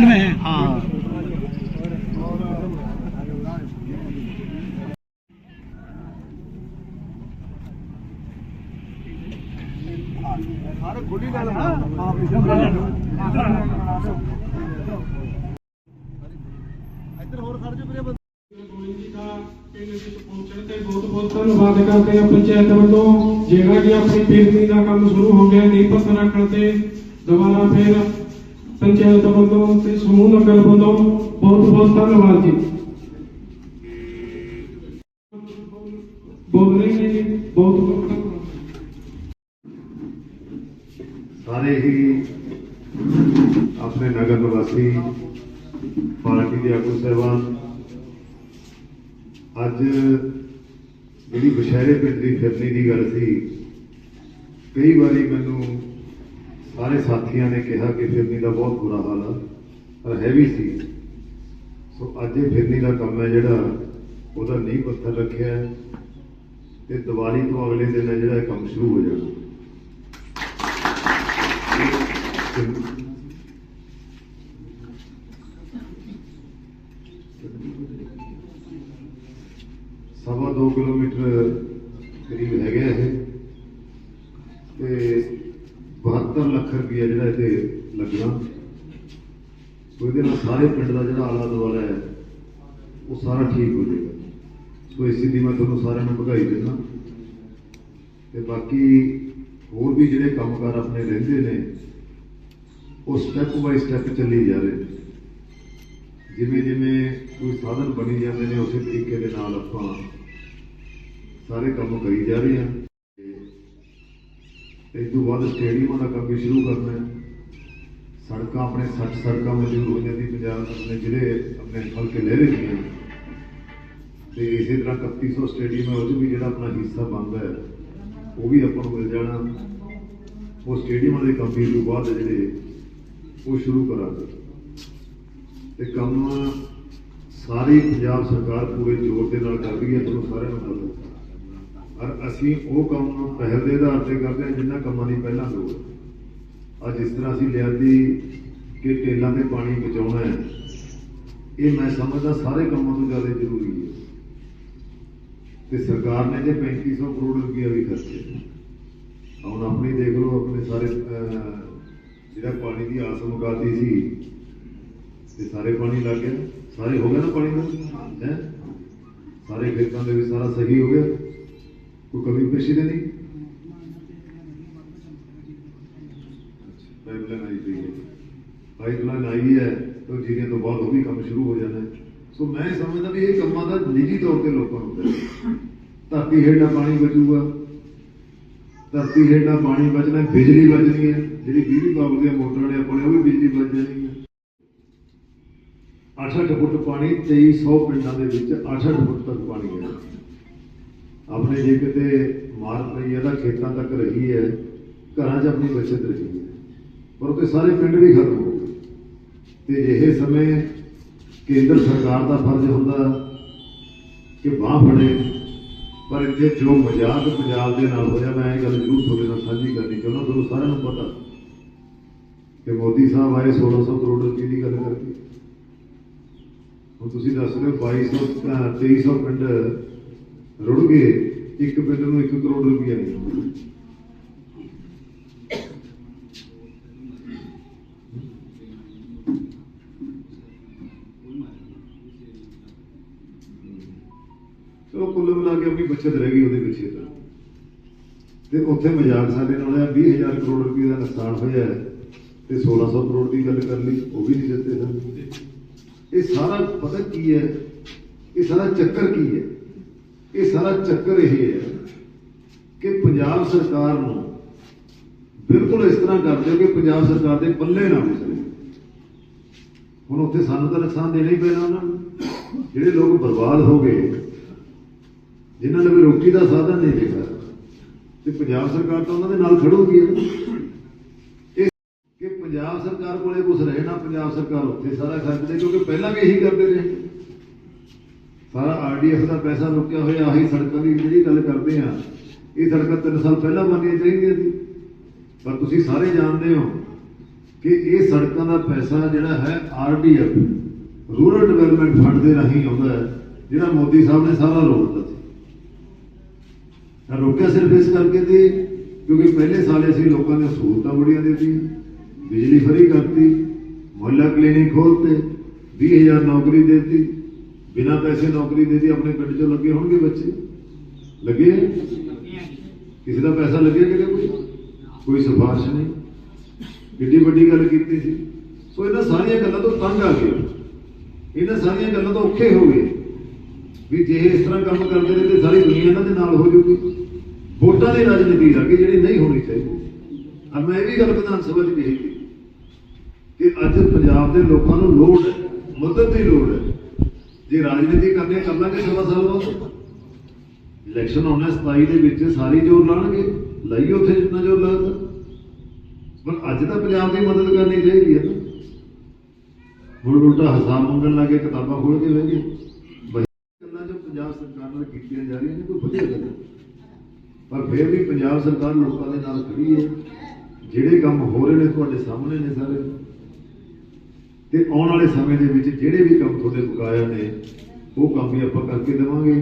में है हाँ ਪਿੰਡ ਵਿੱਚ ਪਹੁੰਚਣ ਤੇ ਬਹੁਤ ਬਹੁਤ ਧੰਨਵਾਦ ਕਰਦੇ ਹਾਂ ਪੰਚਾਇਤ ਵੱਲੋਂ ਜਿਹੜਾ ਕਿ ਆਪਣੀ ਬੇਨਤੀ ਦਾ ਕੰਮ ਸ਼ੁਰੂ ਹੋ ਗਿਆ ਨੀਂਹ ਪੱਥਰ ਰੱਖਣ ਤੇ ਦੁਬਾਰਾ ਫਿਰ ਪੰਚਾਇਤ ਵੱਲੋਂ ਤੇ ਸਮੂਹ ਨਗਰ ਵੱਲੋਂ ਬਹੁਤ ਬਹੁਤ ਧੰਨਵਾਦ ਜੀ ਬੋਲ ਰਹੇ ਨੇ ਜੀ ਬਹੁਤ ਬਹੁਤ ਸਾਰੇ ਹੀ ਆਪਣੇ ਨਗਰ ਨਿਵਾਸੀ ਪਾਰਟੀ ਦੇ ਆਗੂ ਸਹਿਬਾਨ ਅੱਜ ਜਿਹੜੀ ਬਸ਼ਹਿਰੇ ਪਿੰਡ ਦੀ ਫਿਰਨੀ ਦੀ ਗੱਲ ਸੀ ਕਈ ਵਾਰੀ ਮੈਨੂੰ ਸਾਰੇ ਸਾਥੀਆਂ ਨੇ ਕਿਹਾ ਕਿ ਫਿਰਨੀ ਦਾ ਬਹੁਤ ਬੁਰਾ ਹਾਲ ਆ, ਪਰ ਹੈ ਵੀ ਸੀ। ਸੋ ਅੱਜ ਇਹ ਫਿਰਨੀ ਦਾ ਕੰਮ ਹੈ ਜਿਹੜਾ ਉਹਦਾ ਨੀਂਹ ਪੱਥਰ ਰੱਖਿਆ ਹੈ ਤੇ ਦੀਵਾਲੀ ਤੋਂ ਅਗਲੇ ਦਿਨ ਹੈ ਜਿਹੜਾ ਇਹ ਕੰਮ ਸ਼ੁਰੂ ਹੋ ਜਾਣਾ। ਸਵਾ 2 ਕਿਲੋਮੀਟਰ ਕਰੀਬ ਹੈਗਾ ਇਹ ਤੇ 72 ਲੱਖ ਰੁਪਇਆ ਜਿਹੜਾ ਇਹਦੇ ਲੱਗਣਾ। ਸੋ ਇਹਦੇ ਨਾਲ ਸਾਰੇ ਪਿੰਡ ਦਾ ਜਿਹੜਾ ਆਲਾ ਦੁਆਲਾ ਹੈ, ਉਹ ਸਾਰਾ ਠੀਕ ਹੋ ਜਾਏਗਾ। ਸੋ ਇਸੇ ਦੀ ਮੈਂ ਤੁਹਾਨੂੰ ਸਾਰਿਆਂ ਨੂੰ ਵਧਾਈ ਦਿੰਦਾ। ਤੇ ਬਾਕੀ ਹੋਰ ਵੀ ਜਿਹੜੇ ਕੰਮਕਾਰ ਆਪਣੇ ਰਹਿੰਦੇ ਨੇ, ਉਹ ਸਟੈਪ ਬਾਈ ਸਟੈਪ ਚੱਲੀ ਜਾ ਰਹੇ ਨੇ। ਜਿਵੇਂ ਜਿਵੇਂ ਕੋਈ ਸਾਧਨ ਬਣੀ ਜਾਂਦੇ ਨੇ, ਉਸੇ ਤਰੀਕੇ ਦੇ ਨਾਲ ਆਪਾਂ ਸਾਰੇ ਕੰਮ ਕਰੀ ਜਾ ਰਹੇ ਹਾਂ। ਇਸ ਤੋਂ ਬਾਅਦ ਸਟੇਡੀਅਮਾਂ ਦਾ ਕੰਮ ਵੀ ਸ਼ੁਰੂ ਕਰਨਾ ਹੈ। ਸੜਕਾਂ ਆਪਣੇ 60 ਸੜਕਾਂ ਮੌਜੂਦ ਹੋ ਜਾਂਦੀ ਪੰਜਾਬ ਆਪਣੇ ਜਿਹੜੇ ਆਪਣੇ ਹਲਕੇ ਲੈ ਰਹੇ ਦੀਆਂ ਤੇ ਇਸੇ ਤਰ੍ਹਾਂ 3100 ਸਟੇਡੀਅਮ ਹੈ ਉਹ 'ਚ ਵੀ ਜਿਹੜਾ ਆਪਣਾ ਹਿੱਸਾ ਬਣਦਾ ਹੈ, ਉਹ ਵੀ ਆਪਾਂ ਨੂੰ ਮਿਲ ਜਾਣਾ। ਉਹ ਸਟੇਡੀਅਮਾਂ ਦੇ ਕੰਮ ਵੀ ਤੋਂ ਬਾਅਦ ਜਿਹੜੇ ਉਹ ਸ਼ੁਰੂ ਕਰਾਂਗੇ। ਤੇ ਕੰਮ ਸਾਰੀ ਪੰਜਾਬ ਸਰਕਾਰ ਪੂਰੇ ਜ਼ੋਰ ਦੇ ਨਾਲ ਕਰ ਰਹੀ ਹੈ, ਤੁਹਾਨੂੰ ਸਾਰਿਆਂ ਨੂੰ ਪਤਾ ਹੈ ਅਸੀਂ ਉਹ ਕੰਮ ਨੂੰ ਪਹਿਲ ਦੇ ਆਧਾਰ ਤੇ ਕਰਦੇ ਹਾਂ ਜਿੰਨਾ ਕੰਮਾਂ ਦੀ ਪਹਿਲਾਂ ਲੋੜ ਹੈ। ਅੱਜ ਇਸ ਤਰ੍ਹਾਂ ਅਸੀਂ ਲਿਆਂਦੀ ਕਿ ਟੇਲਾਂ ਤੇ ਪਾਣੀ ਬਚਾਉਣਾ ਹੈ, ਇਹ ਮੈਂ ਸਮਝਦਾ ਸਾਰੇ ਕੰਮਾਂ ਤੋਂ ਜ਼ਿਆਦਾ ਜ਼ਰੂਰੀ ਹੈ। ਤੇ ਸਰਕਾਰ ਨੇ ਜੇ 3500 ਕਰੋੜ ਰੁਪਇਆ ਵੀ ਖਰਚੇ ਹੁਣ ਆਪਣੀ ਦੇਖ ਲਓ, ਆਪਣੇ ਸਾਰੇ ਜਿਹੜਾ ਪਾਣੀ ਦੀ ਆਸ ਮੁਕਾਤੀ ਸੀ, ਤੇ ਸਾਰੇ ਪਾਣੀ ਲੱਗ ਗਿਆ। ਸਾਰੇ ਹੋ ਗਿਆ ਨਾ ਪਾਣੀ ਦਾ ਹੈ? ਸਾਰੇ ਖੇਤਾਂ ਦੇ ਵੀ ਸਾਰਾ ਸਹੀ ਹੋ ਗਿਆ। ਕੋਈ ਕਮੀ ਪੇਸ਼ੀ ਤਾਂ ਨਹੀਂ ਪਾਈਪਲਾਈਨ ਆਈ ਪਈ ਹੈ ਪਾਈਪਲਾਈਨ ਆਈ ਹੈ ਤਾਂ ਜੀਰੀਆਂ ਤੋਂ ਬਾਅਦ ਉਹ ਵੀ ਕੰਮ ਸ਼ੁਰੂ ਹੋ ਜਾਣਾ ਸੋ ਮੈਂ ਸਮਝਦਾ ਵੀ ਇਹ ਕੰਮਾਂ ਦਾ ਨਿੱਜੀ ਤੌਰ ਤੇ ਲੋਕਾਂ ਨੂੰ ਕਰਨਾ ਧਰਤੀ ਹੇਠਾਂ ਪਾਣੀ ਬਚੂਗਾ ਧਰਤੀ ਹੇਠਾਂ ਪਾਣੀ ਬਚਣਾ ਬਿਜਲੀ ਬਚਣੀ ਹੈ ਜਿਹੜੀ ਬਿਜਲੀ ਬਾਬੂ ਦੀਆਂ ਮੋਟਰਾਂ ਨੇ ਆਪਣੇ ਉਹ ਵੀ ਬਿਜਲੀ ਬਚ ਜਾਣੀ ਹੈ 8-8 ਫੁੱਟ ਪਾਣੀ 2300 ਪਿੰਡਾਂ ਦੇ ਵਿੱਚ 8-8 ਫੁੱਟ ਤੱਕ ਪਾਣੀ ਹੈ ਆਪਣੇ ਜੇ ਕਿਤੇ ਮਾਰ ਪਈ ਹੈ ਖੇਤਾਂ ਤੱਕ ਰਹੀ ਹੈ, ਘਰਾਂ 'ਚ ਆਪਣੀ ਬਚਤ ਰਹੀ ਹੈ। ਪਰ ਉਹ ਤੇ ਸਾਰੇ ਪਿੰਡ ਵੀ ਖਤਮ ਹੋ ਗਏ। ਤੇ ਇਹ ਸਮੇਂ ਕੇਂਦਰ ਸਰਕਾਰ ਦਾ ਫਰਜ਼ ਹੁੰਦਾ ਕਿ ਬਾਹ ਫੜੇ। ਪਰ ਇੱਥੇ ਜੋ ਮਜ਼ਾਕ ਪੰਜਾਬ ਦੇ ਨਾਲ ਹੋਇਆ, ਮੈਂ ਇਹ ਗੱਲ ਜ਼ਰੂਰ ਤੁਹਾਡੇ ਨਾਲ ਸਾਂਝੀ ਕਰਨੀ ਚਾਹੁੰਦਾ, ਤੁਹਾਨੂੰ ਸਾਰਿਆਂ ਨੂੰ ਪਤਾ ਕਿ ਮੋਦੀ ਸਾਹਿਬ ਆਏ 1600 ਕਰੋੜ ਰੁਪਏ ਦੀ ਗੱਲ ਕਰਕੇ। ਹੁਣ ਤੁਸੀਂ ਦੱਸ ਰਹੇ ਹੋ 2200 ਅਹ 2300 ਪਿੰਡ ਰੁੜ ਗਏ ਇੱਕ ਪਿੰਡ ਨੂੰ 1 ਕਰੋੜ ਰੁਪਇਆ ਨਹੀਂ ਚਲੋ ਕੁੱਲ ਮਿਲਾ ਕੇ ਆਪਣੀ ਬਚਤ ਰਹਿ ਗਈ ਉਹਦੇ ਪਿੱਛੇ ਤਾਂ। ਤੇ ਉੱਥੇ ਮਜ਼ਾਕ ਸਾਡੇ ਨਾਲ ਹੋਇਆ 20000 ਕਰੋੜ ਰੁਪਏ ਦਾ ਨੁਕਸਾਨ ਹੋਇਆ ਹੈ ਤੇ 1600 ਕਰੋੜ ਦੀ ਗੱਲ ਕਰ ਲਈ, ਉਹ ਵੀ ਨਹੀਂ ਦਿੱਤੇ ਸਾਨੂੰ। ਇਹ ਸਾਰਾ ਪਤਾ ਕੀ ਹੈ? ਇਹ ਸਾਰਾ ਚੱਕਰ ਕੀ ਹੈ? ਇਹ ਸਾਰਾ ਚੱਕਰ ਇਹ ਹੈ ਕਿ ਪੰਜਾਬ ਸਰਕਾਰ ਨੂੰ ਬਿਲਕੁਲ ਇਸ ਤਰ੍ਹਾਂ ਕਰ ਦਿਓ ਕਿ ਪੰਜਾਬ ਸਰਕਾਰ ਦੇ ਪੱਲੇ ਨਾ ਵਿਸਰੇ। ਹੁਣ ਉੱਥੇ ਸਾਨੂੰ ਤਾਂ ਨੁਕਸਾਨ ਦੇਣਾ ਹੀ ਪੈਣਾ ਉਹਨਾਂ ਨੂੰ। ਜਿਹੜੇ ਲੋਕ ਬਰਬਾਦ ਹੋ ਗਏ, ਜਿਨ੍ਹਾਂ ਨੇ ਵੀ ਰੋਟੀ ਦਾ ਸਾਧਨ ਨਹੀਂ ਦੇਖਿਆ, ਤੇ ਪੰਜਾਬ ਸਰਕਾਰ ਤਾਂ ਉਹਨਾਂ ਦੇ ਨਾਲ ਖੜੂਗੀ। ਇਹ ਕਿ ਪੰਜਾਬ ਸਰਕਾਰ ਕੋਲੇ ਕੁਝ ਰਹੇ ਨਾ, ਪੰਜਾਬ ਸਰਕਾਰ ਉੱਥੇ ਸਾਰਾ ਖਰਚ ਦੇ ਕਿਉਂਕਿ ਪਹਿਲਾਂ ਵੀ ਇਹੀ ਕਰਦੇ ਰਹੇ। ਸਾਰਾ ਆਰਡੀਐਫ ਦਾ ਪੈਸਾ ਰੁਕਿਆ ਹੋਇਆ, ਆਹੀ ਸੜਕਾਂ ਦੀ ਜਿਹੜੀ ਗੱਲ ਕਰਦੇ ਆ ਇਹ ਸੜਕਾਂ 3 ਸਾਲ ਪਹਿਲਾਂ ਬਣਨੀਆਂ ਚਾਹੀਦੀਆਂ ਸੀ। ਪਰ ਤੁਸੀਂ ਸਾਰੇ ਜਾਣਦੇ ਹੋ ਕਿ ਇਹ ਸੜਕਾਂ ਦਾ ਪੈਸਾ ਜਿਹੜਾ ਹੈ ਆਰਡੀਐਫ ਰੂਰਲ ਡਿਵੈਲਪਮੈਂਟ ਫੰਡ ਦੇ ਰਾਹੀਂ ਆਉਂਦਾ ਹੈ, ਜਿਹੜਾ ਮੋਦੀ ਸਾਹਿਬ ਨੇ ਸਾਰਾ ਰੋਕ ਦਿੱਤਾ ਸੀ। ਰੋਕਿਆ ਸਿਰਫ ਇਸ ਕਰਕੇ ਤੇ ਕਿਉਂਕਿ ਪਹਿਲੇ ਸਾਲ ਅਸੀਂ ਲੋਕਾਂ ਨੇ ਸਹੂਲਤਾਂ ਬੜੀਆਂ ਦਿੱਤੀਆਂ। ਬਿਜਲੀ ਫਰੀ ਕਰਤੀ, ਮੁਹੱਲਾ ਕਲੀਨਿਕ ਖੋਲਤੇ 20000 ਨੌਕਰੀ ਦਿੱਤੀ। ਬਿਨਾਂ ਪੈਸੇ ਨੌਕਰੀ ਦੇ ਦੇਤੀ ਆਪਣੇ ਪਿੰਡ 'ਚੋਂ ਲੱਗੇ ਹੋਣਗੇ ਬੱਚੇ? ਲੱਗੇ? ਕਿਸੇ ਦਾ ਪੈਸਾ ਲੱਗਿਆ ਕਿਤੇ ਕੋਈ? ਕੋਈ ਸਿਫਾਰਿਸ਼ ਨਹੀਂ। ਕਿੱਡੀ ਵੱਡੀ ਗੱਲ ਕੀਤੀ ਸੀ। ਸੋ ਇਹਨਾਂ ਸਾਰੀਆਂ ਗੱਲਾਂ ਤੋਂ ਤੰਗ ਆ ਗਏ। ਇਹਨਾਂ ਸਾਰੀਆਂ ਗੱਲਾਂ ਤੋਂ ਔਖੇ ਹੋ ਗਏ। ਵੀ ਜੇ ਇਸ ਤਰ੍ਹਾਂ ਕੰਮ ਕਰਦੇ ਨੇ ਤੇ ਸਾਰੀ ਦੁਨੀਆ ਇਹਨਾਂ ਦੇ ਨਾਲ ਹੋ ਜਾਊਗੀ ਵੋਟਾਂ ਦੀ ਰਾਜਨੀਤੀ ਆ ਗਈ ਜਿਹੜੀ ਨਹੀਂ ਹੋਣੀ ਚਾਹੀਦੀ। ਆ ਮੈਂ ਇਹ ਵੀ ਗੱਲ ਵਿਧਾਨ ਸਭਾ 'ਚ ਕਹੀ ਸੀ ਕਿ ਅੱਜ ਪੰਜਾਬ ਦੇ ਲੋਕਾਂ ਨੂੰ ਲੋੜ ਹੈ, ਮਦਦ ਦੀ ਲੋੜ ਹੈ। ਜੇ ਰਾਜਨੀਤੀ ਕਰਨੀ ਹੈ, ਕਰ ਲਾਂਗੇ ਸਵਾ ਸਾਲ ਇਲੈਕਸ਼ਨ ਆਉਣਾ 27 ਦੇ ਵਿੱਚ ਸਾਰੀ ਜ਼ੋਰ ਲਾਣਗੇ ਲਾਈਏ ਉੱਥੇ ਜਿੰਨਾ ਜ਼ੋਰ ਲੱਗਦਾ। ਪਰ ਅੱਜ ਤਾਂ ਪੰਜਾਬ ਦੀ ਮਦਦ ਕਰਨੀ ਚਾਹੀਦੀ ਹੈ। ਨਾ ਹੁਣ ਉਲਟਾ ਹਿਸਾਬ ਮੰਗਣ ਲੱਗੇ ਕਿਤਾਬਾਂ ਖੋਲ ਕੇ ਬਹਿ ਗਏ। ਗੱਲਾਂ ਜੋ ਪੰਜਾਬ ਸਰਕਾਰ ਨਾਲ ਕੀਤੀਆਂ ਜਾ ਰਹੀਆਂ ਨੇ ਕੋਈ ਵਧੀਆ ਗੱਲ ਪਰ ਫਿਰ ਵੀ ਪੰਜਾਬ ਸਰਕਾਰ ਲੋਕਾਂ ਦੇ ਨਾਲ ਖੜੀ ਹੈ। ਜਿਹੜੇ ਕੰਮ ਹੋ ਰਹੇ ਨੇ ਤੁਹਾਡੇ ਸਾਹਮਣੇ ਨੇ ਸਾਰੇ। ਤੇ ਆਉਣ ਵਾਲੇ ਸਮੇਂ ਦੇ ਵਿੱਚ ਜਿਹੜੇ ਵੀ ਕੰਮ ਤੁਹਾਡੇ ਬਕਾਇਆ ਨੇ ਉਹ ਕੰਮ ਵੀ ਆਪਾਂ ਕਰਕੇ ਦੇਵਾਂਗੇ।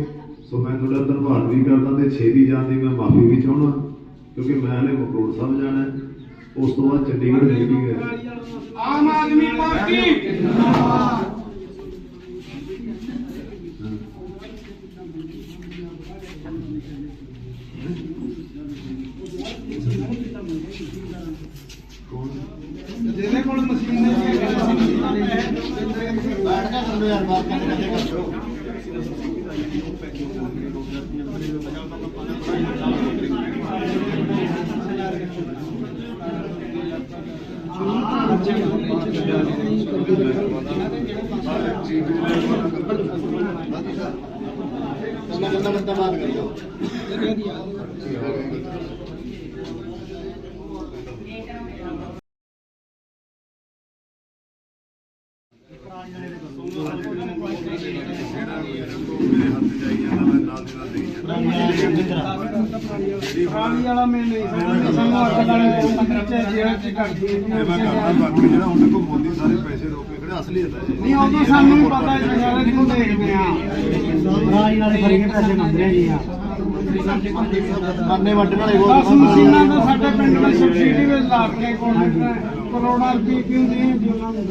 ਸੋ ਮੈਂ ਤੁਹਾਡਾ ਧੰਨਵਾਦ ਵੀ ਕਰਦਾ ਤੇ ਛੇਤੀ ਜਾਣ ਦੀ ਮੈਂ ਮਾਫੀ ਵੀ ਚਾਹੁੰਦਾ, ਕਿਉਂਕਿ ਮੈਂ ਹਲੇ ਮਕਰੋੜ ਸਾਹਿਬ ਜਾਣਾ ਉਸ ਤੋਂ ਬਾਅਦ ਚੰਡੀਗੜ੍ਹ ਮੀਟਿੰਗ ਹੈ। ਆਮ ਆਦਮੀ ਪਾਰਟੀ। नमस्कार नमस्कार बात करियो ਪਾਣੀ ਵਾਲਾ ਮੈਂ ਨਹੀਂ ਸਮਝਦਾ ਸਾਨੂੰ ਅੱਗ ਵਾਲੇ ਬੱਚੇ ਜੇਲ੍ਹ ਚ ਕੱਢਦੀ ਮੈਂ ਕਰਦਾ ਬਾਕੀ ਜਿਹੜਾ ਹੁਣ ਦੇਖੋ ਮੋਦੀ ਸਾਰੇ ਪੈਸੇ ਰੋਕ ਕੇ ਖੜੇ ਅਸਲੀ ਹੈ ਨਹੀਂ ਉਹ ਤਾਂ ਸਾਨੂੰ ਵੀ ਪਤਾ ਹੈ। ਸਾਰੇ ਕਿਉਂ ਦੇਖਦੇ ਆ। ਰਾਜ ਨਾਲੇ ਫਰੀ ਕੇ ਪੈਸੇ ਮੰਗਦੇ ਆ ਜੀ ਆ। ਕਰਨੇ ਵੱਢਣ ਵਾਲੇ ਦਸ ਮਸ਼ੀਨਾਂ ਤਾਂ ਸਾਡੇ ਪਿੰਡ ਦੀ ਸਬਸਿਡੀ ਵਿੱਚ ਲਾ ਕੇ ਕਰੋੜਾਂ ਰੁਪਏ ਕਿਉਂ ਦੇ ਜੀ ਉਹਨਾਂ ਨੂੰ।